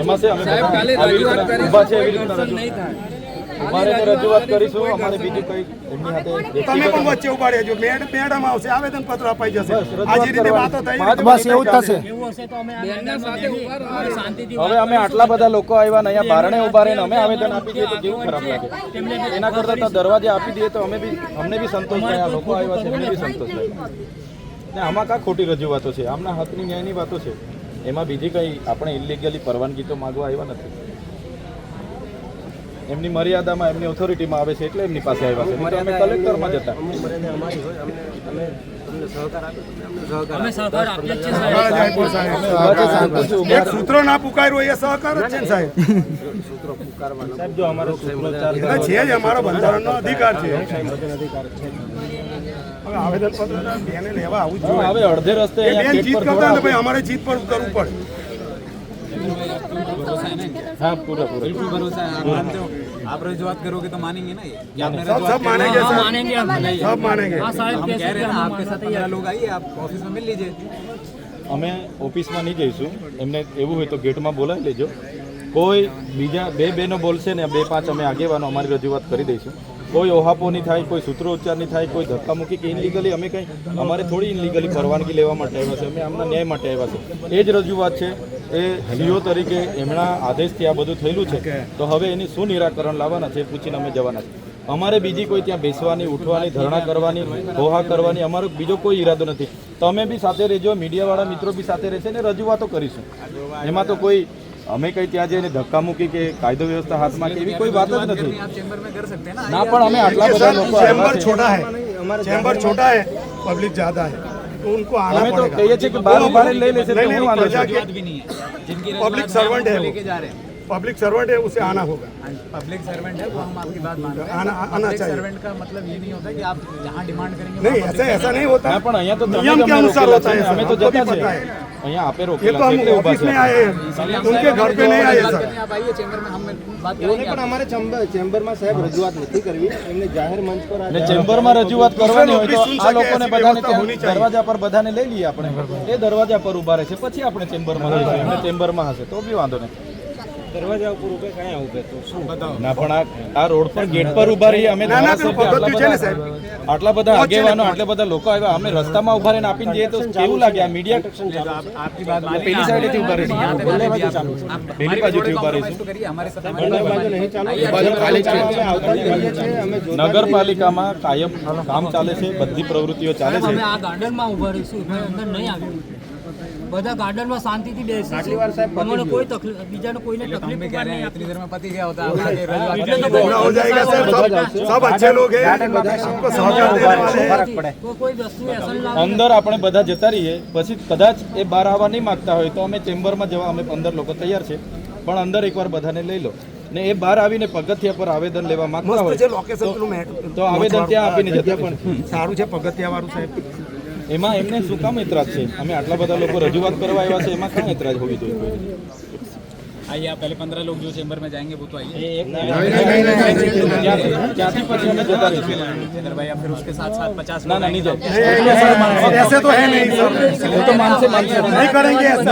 એમાં છે અમે બધા આવી રીતના ઊભા છે એવી રીતના રજૂઆત. કરીશું અમારે બીજું કઈ એમની સાથે તમે પણ વચ્ચે ઊભા રહેજો. મેડ મેડમ આવશે આવેદન પત્ર અપાઈ જશે. આજે રીતે વાતો થઈ બસ એવું થશે. હવે અમે આટલા બધા લોકો આવ્યા ને અહીંયા બારણે ઊભા રહીને અમે આવેદન આપી દઈએ તો કેવું ખરાબ લાગે? એના કરતા તો દરવાજે આપી દઈએ તો અમે બી અમને બી સંતોષ થાય આ લોકો આવ્યા છે એમને બી સંતોષ થાય. ને આમાં કા ખોટી રજૂઆતો છે આમના હકની ન્યાયની વાતો છે એમાં બીજી કંઈ આપણે ઇલિગલી પરવાનગી તો માગવા આવ્યા નથી એમની મર્યાદામાં એમની ઓથોરિટીમાં આવે છે એટલે એમની પાસે આવ્યા છે અમે કલેક્ટરમાં જતા સૂત્રો ના પુકાર્યો એ સહકાર જ છે સાહેબ સાહેબ જો અમારો સૂત્રોચ્ચાર એટલે છે જ અમારો બંધારણનો અધિકાર છે હવે આવેદન પત્ર બેને લેવા આવું જ હા, જોઈએ હવે અડધે રસ્તે એ અહીંયા બેન ગેટ જીત પર કરતા થોડા ને ભાઈ અમારે જીત પર ઉતરવું પડે હા પૂરા પૂરા बिल्कुल भरोसा है आप मानते हो आप रजुआत करोगे तो मानेंगे ना ये कि आपने सब सब मानेंगे सर सब मानेंगे हम कह रहे हैं ना आपके साथ पंद्रह लोग आइए आप ऑफिस में मिल लीजिए અમે ઓફિસમાં નહીં જઈશું એમને એવું હોય તો ગેટમાં બોલાવી લેજો કોઈ બીજા બે બેનો બોલશે ને બે પાંચ અમે આગેવાનો અમારી રજૂઆત કરી દઈશું કોઈ ઓહાપો નહીં થાય કોઈ સૂત્રોચ્ચાર નહીં થાય કોઈ ધક્કામુક્કી કે ઇનલીગલી અમે કંઈ અમારે થોડી ઇનલીગલી પરવાનગી લેવા માટે આવ્યા છે અમે આમના ન્યાય માટે આવ્યા છે. એ જ રજૂઆત છે એ સીઓ તરીકે એમના આદેશથી આ બધું થયેલું છે. તો હવે એની શું નિરાકરણ લાવવાના છે પૂછીને અમે જવાના છે. અમારે બીજી કોઈ ત્યાં બેસવાની ઉઠવાની ધરણા કરવાની હોહા કરવાની અમારો બીજો કોઈ ઈરાદો નથી. તમે બી સાથે રહેજો મીડિયાવાળા મિત્રો બી સાથે રહેશે ને રજૂઆતો કરીશું. એમાં તો કોઈ અમે કઈ ત્યાં જઈને ધક્કા મૂકી કે કાયદો વ્યવસ્થા હાથમાં કે એવી કોઈ વાત જ નથી आप चेंबर में कर सकते हैं ना ના પણ અમે આટલા બધા લોકો चैम्बर આવ્યા छोटा છે है चैम्बर छोटा है पब्लिक ज्यादा है तो उनको आना અમે તો पड़ेगा કહીએ છીએ કે બાર ઉભા રહીને લઈ લેશે તો नहीं, શું नहीं, વાંધો प्रजा છે के बात भी नहीं है जिनकी पब्लिक रजुआत सर्वेंट है हम वो। लेके जा रहे हैं पब्लिक सर्वेंट है उसे आना होगा पब्लिक सर्वेंट है वो हम आपकी बात मान रहे हैं आना आना पब्लिक चाहिए सर्वेंट का मतलब ये नहीं होता कि आप जहाँ डिमांड करेंगे नहीं वहाँ ऐसा ऐसा नहीं होता ના પણ અહીંયા તો તમે नियम જ के અમને अनुसार રોકેલા होता છે है ને, અમે सर, તો हमको भी જતા છે पता है અહીંયા આપે ये રોકેલા तो છે हम એટલે ઊભા ऑफिस में છે आए हैं उनके घर पे नहीं आए सर आप आइए चेंबर में हम बात એવું करेंगे નહીં પણ અમારે ચેમ્બર ચેમ્બરમાં સાહેબ રજૂઆત નથી કરવી એમને જાહેર મંચ પર આ અને ચેમ્બરમાં રજૂઆત કરવાની હોય તો નોકરી આ લોકોને શું શકે બધાને એસી વ્યવસ્થા હોની ત્યાં ચાહીએ. દરવાજા પર બધાને લઈ લઈએ આપણે એ દરવાજા પર ઉભા રહેશે પછી આપણે ચેમ્બરમાં લઈશું એમને ચેમ્બરમાં હશે તો બી વાંધો નહીં દરવાજા ઉપર ઉભે ક્યાં ઉભે તો શું? ના પણ આ રોડ પર ગેટ પર ઊભા રહી અમે આટલા બધા આગેવાનો આટલા બધા લોકો આવ્યા અમે રસ્તામાં ઊભા રહીને આપીને જઈએ તો કેવું લાગે આ મીડિયા પેલી સાઈડેથી ઊભા છે. પેલી બાજુથી ઊભા રહીશું. નગરપાલિકામાં કાયમ કામ ચાલે છે બધી પ્રવૃત્તિઓ ચાલે છે. અમે આ ગાર્ડનમાં ઊભા રહીશું અંદર નહીં આવ્યું. બધા ગાર્ડનમાં શાંતિથી બેસે આટલી વાર સાહેબ પતી અમને ગયું. કોઈ તકલીફ બીજાને કોઈને हम તકલીફ भी कह रहे हैं નહીં इतनी देर में पति गया होता है आगे रजुआत એટલે તો करेंगे। पूरा हो जाएगा सर सब सब अच्छे लोग हैं सबको सहयोग देने वाले हैं કોઈ કોઈ વસ્તુ અસર ના અંદર આપણે બધા જતા રહીએ પછી કદાચ એ બહાર આવવા નહીં માંગતા હોય તો અમે ચેમ્બરમાં જવા અમે પંદર લોકો તૈયાર છે પણ અંદર એકવાર બધાને લઈ લો ને એ બહાર આવીને પગથિયા પર આવેદન લેવા માંગતા મસ્ત છે હોય લોકેશન પેલું મેટ તો આવેદન ત્યાં આપીને જતા પણ સારું છે પગથિયા વાળું સાહેબ એમાં એમને શું કામ એતરાજ છે અમે આટલા બધા લોકો રજૂઆત કરવા આવ્યા છે એમાં કામ એતરાજ હોવી જોઈએ आइए आप पहले पंद्रह लोग जो चेंबर में जाएंगे वो तो आइए ત્યાંથી ત્યાંથી પછી અમે જતા રહીશું चंद्र भाई आप फिर उसके साथ साथ पचास ના लोग ના નહીં आएंगे। જાય ऐसे तो है नहीं सर वो तो मानसे मानसे नहीं करेंगे ऐसा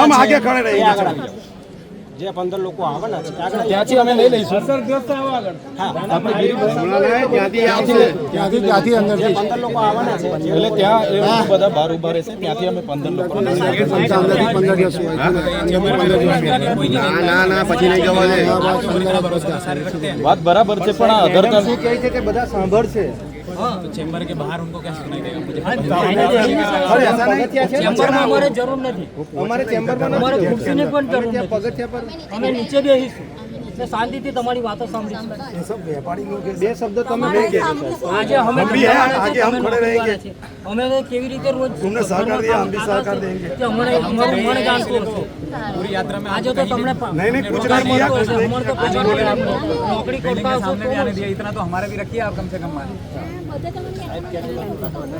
हम आगे खड़े रहेंगे જે પંદર લોકો આવવાના છે. આગળ ત્યાંથી અમે લઈ લઈશું. આપણે ગિરીભાઈ ત્યાંથી ત્યાંથી અંદર જે પંદર લોકો આવવાના છે. એટલે ત્યાં એ બધા બહાર ઊભા રહેશે. ત્યાંથી અમે પંદર લોકો ના ના ના પછી નહીં જવા દે. વાત બરાબર છે પણ અધર કહે છે કે બધા સાંભળશે? तो चेंबर के बाहर उनको क्या सुनाई देगा मुझे અરે ऐसा नहीं क्या છે ચેમ્બરમાં અમારે જરૂર નથી અમારે ચેમ્બરમાં અમારે ખુરશીની પણ જરૂર ત્યાં નથી પગથિયા પર અમે નીચે બેસીશું તે શાંતિથી તમારી વાતો સાંભળીશું ये सब व्यापारी लोग हैं બે શબ્દ તમે નહીં કહેશો સાહેબ આજે અમે हम भी हैं, રજવાડા आगे છે, हम તમે खड़े रहेंगे। રજવાડા છે. અમે તો કેવી રીતે રોજ तुमने सहकार दिया हम भी सहकार देंगे કે અમને અમારું મન જાણતું હશે पूरी यात्रा में આજે તો તમને પ- नहीं नहीं कुछ પગાર नहीं दिया મળતો कुछ હશે, नहीं અમને તો પગાર મળે એમ નહીં. નોકરી बिल्डिंग કરતા के હશો सामने भी તો आने दिया इतना तो हमारा भी रखिए आप कम से कम मान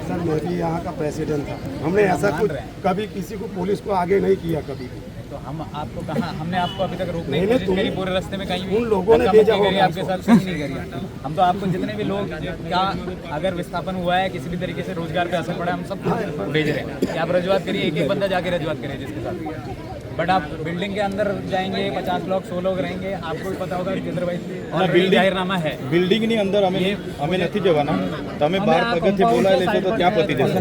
सर मैं भी यहाँ का प्रेसिडेंट था हमने ऐसा कुछ कभी किसी को पुलिस को आगे नहीं किया कभी भी तो हम आपको कहा हमने आपको अभी तक रोकने नहीं, की नहीं, कोशिश तुम- करी पूरे रास्ते में कहीं भी उन लोगों ने धक्का भेजा मुक्की करी, होगा आपके साथ सही नहीं करी हम तो आपको जितने भी लोग क्या अगर विस्थापन हुआ है किसी भी तरीके से रोजगार पे असर पड़ा है हम सब भेज रहे हैं कि आप रजुआत करिए एक एक बंदा जाके रजुआत करिए जिसके साथ बट आप बिल्डिंग के अंदर जाएंगे पचास लोग सौ लोग रहेंगे आपको भी पता होगा जितेंद्र भाई और building- जाहिरनामा है બિલ્ડિંગની અંદર અમે અમે નથી જવાના તમે બાર પગથિયે બોલાવી લેશો તો ત્યાં પતી જશે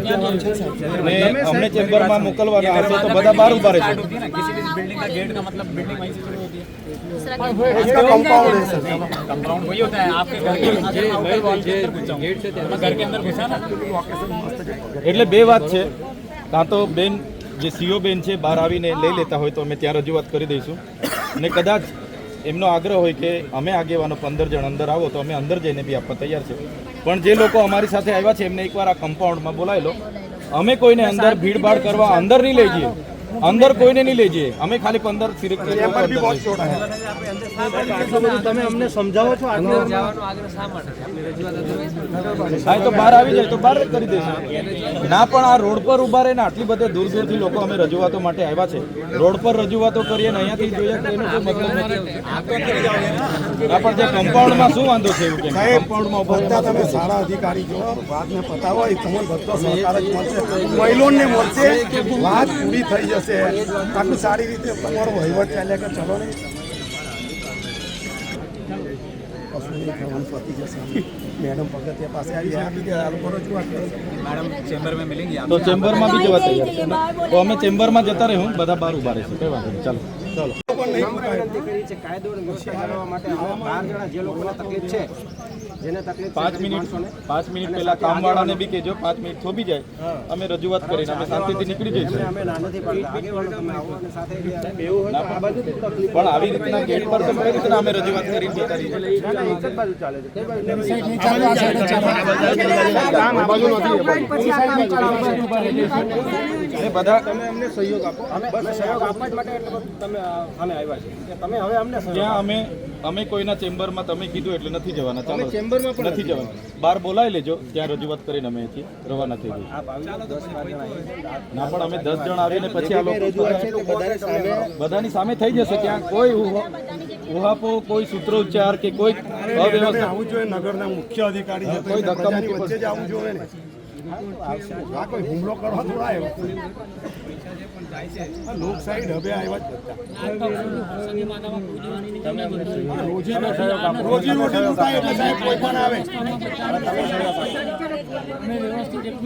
અને અમને ચેમ્બરમાં મોકલવાના હશે તો બધા બહાર ઉભા રહેશે स्टार्ट होती है ना किसी भी बिल्डिंग का गेट का मतलब बिल्डिंग वहीं से शुरू होती है इसका कंपाउंड है सर कंपाउंड वही होता है आपके घर के अंदर मैं आउटर वॉल के अंदर घुसा हूं मैं घर के अंदर घुसा ना એટલે બે વાત છે કાં તો બેન જે સીઓ બેન છે બહાર આવીને લઈ લેતા હોય તો અમે ત્યાં રજૂઆત કરી દઈશું અને કદાચ એમનો આગ્રહ હોય કે અમે આગેવાનો પંદર જણ અંદર આવો તો અમે અંદર જઈને બી આપવા તૈયાર છે પણ જે લોકો અમારી સાથે આવ્યા છે એમને એકવાર આ કમ્પાઉન્ડમાં બોલાવી લો અમે કોઈને અંદર ભીડભાડ કરવા અંદર નહીં લઈ જઈએ અંદર કોઈને નહીં લઈ જઈએ અમે ખાલી પંદર તમે અમને સમજાવો છો? બહાર આવી જાય તો બહાર કરી દેશે ના પણ આ રોડ પર ઊભા રહીને આટલી બધે દૂર દૂરથી લોકો અમે રજૂઆતો માટે આવ્યા છે. રોડ પર રજૂઆતો કરીએ ને અહીંયાથી જોઈએ મતલબ ના. પણ જે કમ્પાઉન્ડમાં શું વાંધો છે એવું કમ્પાઉન્ડમાં મળશે. વાત પૂરી થઈ જશે. થશે આટલું સારી રીતે તમારો વહીવટ ચાલે કે ચલો નહીં મેડમ પગથિયા પાસે આવી તો ચેમ્બરમાં બી જવા તૈયાર તો અમે ચેમ્બરમાં જતા રહ્યું બધા બાર ઊભા રહેશે. કઈ વાંધો ચાલો ચાલો. પણ વિનંતી કરી છે. કાયદો અને વ્યવસ્થા જાળવવા માટે બાર જણા જે લોકોને તકલીફ છે જેને તકલીફ પાંચ મિનિટ પાંચ મિનિટ પહેલા કામવાળાને બી કહેજો પાંચ મિનિટ થોભી જાય. અમે રજૂઆત કરીને અમે શાંતિથી નીકળી જઈશું. અમે ના નથી પાડતા સાથે પણ આવી રીતના ગેટ પર તો કઈ રીતના અમે રજૂઆત કરી જતા રહીએ બધા તમે અમને સહયોગ આપો. અમે સહયોગ આપવા જ માટે તમે આવ્યા છે. તમે હવે અમને ત્યાં અમે અમે કોઈના ચેમ્બરમાં તમે કીધું એટલે નથી જવાના. ચાલો ચેમ્બરમાં પણ નથી જવાના. બહાર બોલાવી લેજો ત્યાં રજૂઆત કરીને અમે અહીંથી રવાના થઈ જઈએ. આવી. ના પણ અમે દસ જણ આવીને પછી આ લોકો બધાને સામે બધાની સામે થઈ જશે ત્યાં. કોઈ ઉહા- ઉહાપો કોઈ સૂત્રોચ્ચાર કે કોઈ અવ્યવસ્થા આવવું જોઈએ નગરના મુખ્ય અધિકારી કોઈ વચ્ચે જ જોઈએ ને. હુમલો કરવા થોડા આવ્યો. લૂંટાય એટલે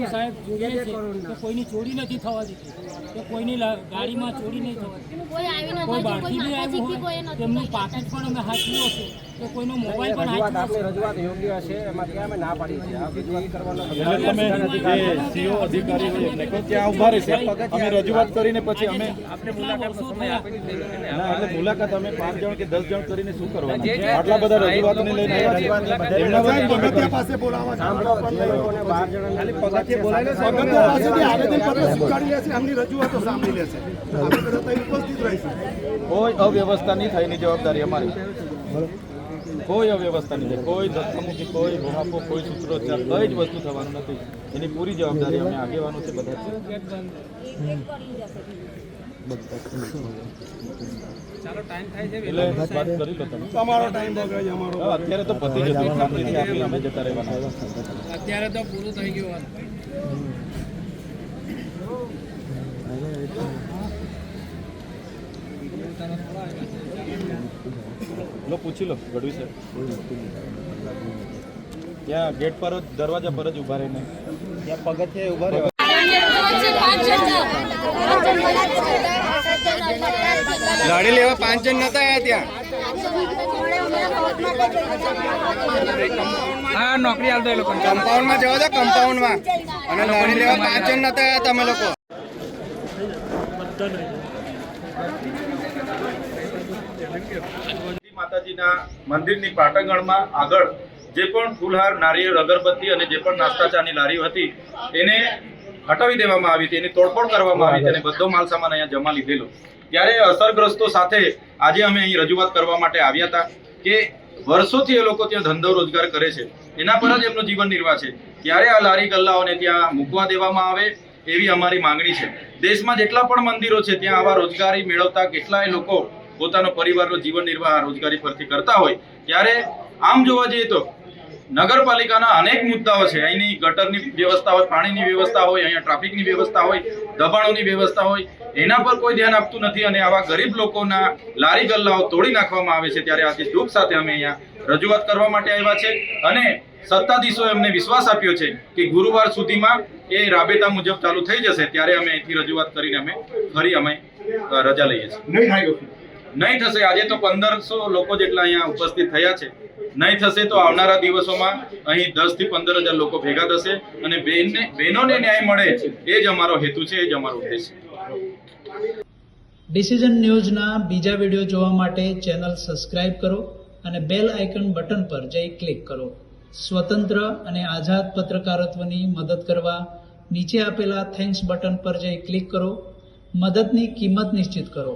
સાહેબ છે કોઈની ચોરી નથી થવા દીધી કે કોઈની ગાડીમાં ચોરી નહીં થવા કોઈ બાળકી બી આવ્યું હોય, તેમનું પાકેટ પણ અમે હાથ હશે કે કોઈનો મોબાઈલ પણ રજૂઆત આપણી રજૂઆત યોગ્ય હશે એમાં ત્યાં અમે ના પાડી છે? આ રજૂઆત કરવાનો તમે સીઓ અધિકારી હોય એમને કહો ત્યાં ઊભા રહેશે. અમે રજૂઆત કરીને પછી અમે ના એટલે મુલાકાત અમે પાંચ જણ કે દસ જણ કરીને શું કરવાના? આટલા બધા રજૂઆતને લઈને એમના પાસે બોલાવવા સાંભળો એ લોકોને બાર જણાને પગથિયે બોલાવી લેશે. પગથિયા પાસેથી આવેદનપત્ર સ્વીકારી લેશે એમની રજૂઆતો સાંભળી લેશે. આપણે બધા ઉપસ્થિત રહીશું કોઈ અવ્યવસ્થા નહીં થાય એની જવાબદારી અમારી. કોઈ અવ્યવસ્થા નહીં. થાય કોઈ ધક્કામુક્કી કોઈ ભોહાપો કોઈ સૂત્રોચ્ચાર કઈ જ વસ્તુ થવાનું નથી. એની પૂરી જવાબદારી અમે આગેવાનો છે બધા છે. એટલે વાત કરી લો તમે. તમારો ટાઈમ બગડે છે અમારો. હા, અત્યારે તો પતી જતું અમે જતા રહેવાના. અત્યારે તો પૂરું થઈ ગયું લો પૂછી લો ગઢવી સાહેબ. ત્યાં ગેટ પર જ દરવાજા પર જ ઊભા રહીને. ત્યાં પગથિયે ઊભા રહેવા. લાડી લેવા પાંચ જણ નતા આવ્યા ત્યાં? હા નોકરી હાલતો એ અને લાડી લેવા પાંચ જણ નતા આવ્યા તમે લોકો. માતાજીના મંદિરની પાટણગણમાં આગળ જે પણ ફૂલહાર, નારિયેળ, અગરબત્તી અને જે પણ નાસ્તા ચાની લારીઓ હતી, એને હટાવી દેવામાં આવી હતી, એની તોડફોડ કરવામાં આવી હતી અને બધો માલ અહીંયા જમા લીધેલો. ત્યારે અસરગ્રસ્તો સાથે આજે અમે અહીં રજૂઆત કરવા માટે આવ્યા હતા કે વર્ષોથી એ લોકો ત્યાં ધંધો રોજગાર કરે છે. એના પર જ એમનું જીવન નિર્વાહ છે. ત્યારે આ લારી ગલ્લાઓને ત્યાં મૂકવા દેવામાં આવે એવી અમારી માંગણી છે. દેશમાં જેટલા પણ મંદિરો છે, ત્યાં આવા રોજગારી મેળવતા કેટલાય લોકો પોતાનો પરિવારનો જીવન નિર્વાહ રોજગારી પરથી કરતા હોય, ત્યારે આમ જોવા જઈએ તો નગરપાલિકાના અનેક મુદ્દાઓ છે. અહીંની ગટરની વ્યવસ્થા હોય, પાણીની વ્યવસ્થા હોય, અહીંયા ટ્રાફિકની વ્યવસ્થા હોય, દબાણોની વ્યવસ્થા હોય, એના પર કોઈ ધ્યાન આપતું નથી અને આવા ગરીબ લોકોના લારી ગલ્લાઓ તોડી નાખવામાં આવે છે ત્યારે આજે દુઃખ સાથે અમે અહીંયા રજૂઆત કરવા માટે આવ્યા છે અને સત્તાધીશોએ અમને વિશ્વાસ આપ્યો છે કે ગુરુવાર સુધીમાં એ રાબેતા મુજબ ચાલુ થઈ જશે. ત્યારે અમે અહીંથી રજૂઆત કરીને અમે ફરી અમે રજા લઈએ છીએ. નહીં થશે. આજે તો પંદરસો લોકો જેટલા અહીંયા ઉપસ્થિત થયા છે. નહીં થશે તો આવનારા દિવસોમાં અહીં દસથી પંદર હજાર લોકો ભેગા થશે અને બેનને, બહેનોને ન્યાય મળે. એ જ અમારો હેતુ છે, એ જ અમારો ઉદ્દેશ છે. ડિસિઝન ન્યૂઝના બીજા વીડિયો જોવા માટે ચેનલ સબસ્ક્રાઇબ કરો અને બેલ આઇકન બટન પર જઈ ક્લિક કરો. સ્વતંત્ર અને આઝાદ પત્રકારત્વની મદદ કરવા નીચે આપેલા થેન્ક્સ બટન પર જઈ ક્લિક કરો. મદદની કિંમત નિશ્ચિત કરો.